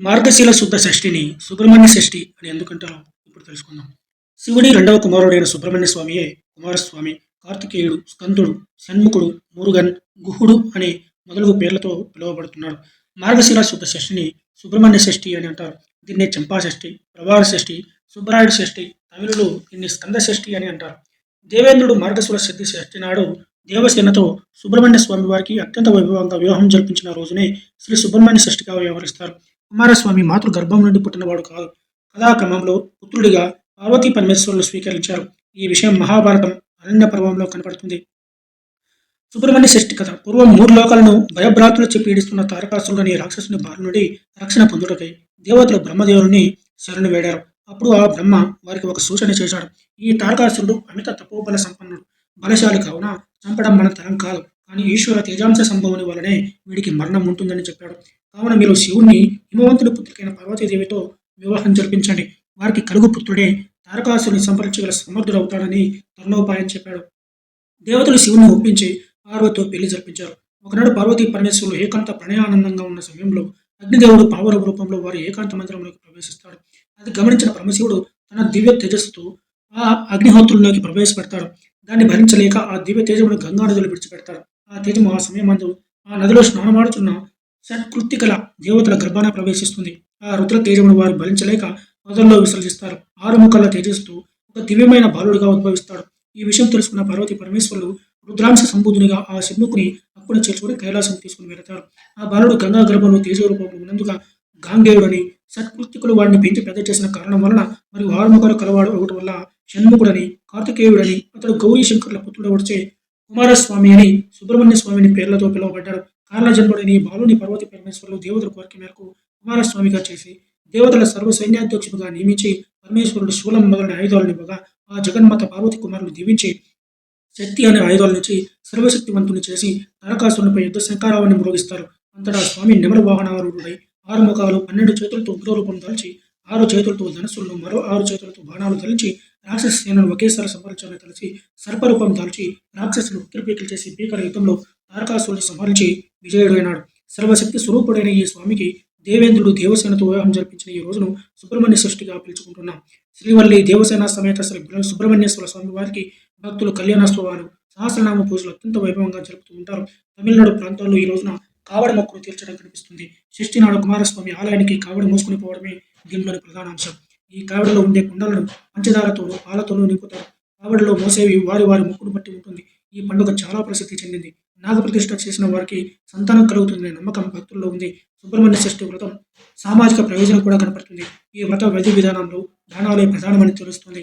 మార్గశీల శుద్ధ షష్ఠిని సుబ్రహ్మణ్య షష్ఠి అని ఎందుకంటారో ఇప్పుడు తెలుసుకుందాం. శివుడి రెండవ కుమారుడైన సుబ్రహ్మణ్య స్వామియే కుమారస్వామి కార్తికేయుడు స్కందుడు షణ్ముఖుడు మురుగన్ గుహుడు అనే మొదలగు పేర్లతో పిలువబడుతున్నాడు మార్గశీల శుద్ధ షష్ఠిని సుబ్రహ్మణ్య షష్ఠి అని అంటారు. దీన్ని చంపా షష్ఠి ప్రభావ షష్ఠి సుబ్బరాయుడు షష్ఠి తమిళులు దీన్ని స్కంద షష్ఠి అని అంటారు. దేవేంద్రుడు మార్గశుల సిద్ధి షష్ఠి నాడు దేవసేనతో సుబ్రహ్మణ్య స్వామి వారికి అత్యంత వైభవంగా వివాహం జరిపించిన రోజునే శ్రీ సుబ్రహ్మణ్య షష్ఠిగా వ్యవహరిస్తారు. కుమారస్వామి మాతృ గర్భం నుండి పుట్టినవాడు కాదు. కథాక్రమంలో పుత్రుడిగా పార్వతీ పరమేశ్వరులు స్వీకరించారు. ఈ విషయం మహాభారతం అరణ్య పర్వంలో కనపడుతుంది. సుబ్రహ్మణ్య షష్ఠి కథ. పూర్వం మూడు లోకాలను భయభ్రాతులచే పీడిస్తున్న తారకాసురుడు అనే రాక్షసుని బారి నుండి రక్షణ పొందుటకై దేవతలు బ్రహ్మదేవుని శరణు వేడారు. అప్పుడు ఆ బ్రహ్మ వారికి ఒక సూచన చేశాడు. ఈ తారకాసురుడు అమిత తపోబల సంపన్నుడు. బలశాలి కావున చంపడం మన తరం కాదు. కానీ ఈశ్వర తేజాంశ సంభవని వలనే వీడికి మరణం ఉంటుందని చెప్పాడు. కావున మీరు శివుణ్ణి హిమవంతుడి పుత్రికైన పార్వతీదేవితో వివాహం జరిపించండి. వారికి కలుగు పుత్రుడే తారకాసుని సంపరించగల సమర్థుడవుతాడని తరుణోపాయం చెప్పాడు. దేవతలు శివుని ఒప్పించి పార్వతితో పెళ్ళి జరిపించారు. ఒకనాడు పార్వతీ పరమేశ్వరులు ఏకాంత ప్రణయానందంగా ఉన్న సమయంలో అగ్నిదేవుడు పావర రూపంలో వారి ఏకాంత మందిరంలోకి ప్రవేశిస్తాడు. అది గమనించిన పరమశివుడు తన దివ్య తేజస్సుతో ఆ అగ్నిహోత్రుల్లోకి ప్రవేశపెడతాడు. దాన్ని భరించలేక ఆ దివ్య తేజమును గంగానదిలో విడిచిపెడతాడు. ఆ తేజము ఆ సమయమందు ఆ నదిలో స్నానమాడుచున్న షట్కృత్తికల దేవతల గర్భాన ప్రవేశిస్తుంది. ఆ రుద్ర తేజమును వారు భరించలేక నదుల్లో విసర్జిస్తారు. ఆరు ముఖాల తేజస్సు ఒక దివ్యమైన బాలుడిగా ఉద్భవిస్తాడు. ఈ విషయం తెలుసుకున్న పార్వతి పరమేశ్వరులు రుద్రాంశ సంబుధునిగా ఆ శివుకుని అక్కడ చేర్చుకుని కైలాసం తీసుకుని వెళతారు. ఆ బాలుడు గంగా గర్భంలో తేజ ఉన్నందుక గాంగేయుడని సత్కృతికులు వాడిని పెంచి పెద్ద చేసిన కారణం వలన మరియు ఆరుముఖాలు కలవాడు ఒకటి వల్ల షణ్ముఖుడని కార్తికేయుడని అతడు గౌరీ శంకర్ల పుత్రుడు వచ్చే కుమారస్వామి అని సుబ్రహ్మణ్య స్వామిని పేర్లతో పిలువబడ్డాడు కారణజన్ముడని బాలుని పార్వతి పరమేశ్వరులు దేవతల కోరిక మేరకు కుమారస్వామిగా చేసి దేవతల సర్వ సైన్యాధ్యక్షుడిగా నియమించి పరమేశ్వరుడు శూలం మొదలైన ఆయుధాలను ఇవ్వగా ఆ జగన్మాత పార్వతి కుమారులు దీవించి శక్తి అనే ఆయుధాల నుంచి సర్వశక్తివంతుని చేసి తారకాసురునిపై యుద్ధ శంకారావాన్ని మ్రోగిస్తారు. అంతటా స్వామి నెమల వాహనారూఢుడై ఆరు ముఖాలు పన్నెండు చేతులతో ఉగ్రరూపం దాల్చి ఆరు చేతులతో ధనస్సులను మరో ఆరు చేతులతో బాణాలు ధరించి రాక్షస సేనను ఒకేసారి సంహరించాలని తలచి సర్పరూపం దాల్చి రాక్షసును ఉగ్రపీకలు చేసి భీకర యుద్ధంలో తారకాసురుని సంహరించి విజయుడైనాడు. సర్వశక్తి స్వరూపుడైన ఈ స్వామికి దేవేంద్రుడు దేవసేనతో వివాహం జరిపించిన ఈ రోజును సుబ్రహ్మణ్య సృష్టిగా పిలుచుకుంటున్నాం. శ్రీవల్లి దేవసేన సమేత శ్రీ సుబ్రహ్మణ్యేశ్వర స్వామి వారికి భక్తులు కళ్యాణోత్సవాలు సహస్రనామ పూజలు అత్యంత వైభవంగా జరుపుతూ ఉంటారు. తమిళనాడు ప్రాంతాల్లో ఈ రోజున కావడి మొక్కులు తీర్చడం కనిపిస్తుంది. షష్ఠి నాడు కుమారస్వామి ఆలయానికి కావడి మూసుకుని పోవడమే దీనిలోని ప్రధాన అంశం. ఈ కావిడలో ఉండే కుండలను పంచదారతోనూ పాలతోనూ నింపుతారు. కావడిలో మోసేవి వారి వారి ముక్కును బట్టి ఉంటుంది. ఈ పండుగ చాలా ప్రసిద్ధి చెందింది. నాగప్రతిష్ఠ చేసిన వారికి సంతానం కలుగుతుందనే నమ్మకం భక్తుల్లో ఉంది. సుబ్రహ్మణ్య షష్ఠి వ్రతం సామాజిక ప్రయోజనం కూడా కనపడుతుంది. ఈ వ్రత విధి విధానంలో దానాలే ప్రధానమని తెలుస్తుంది.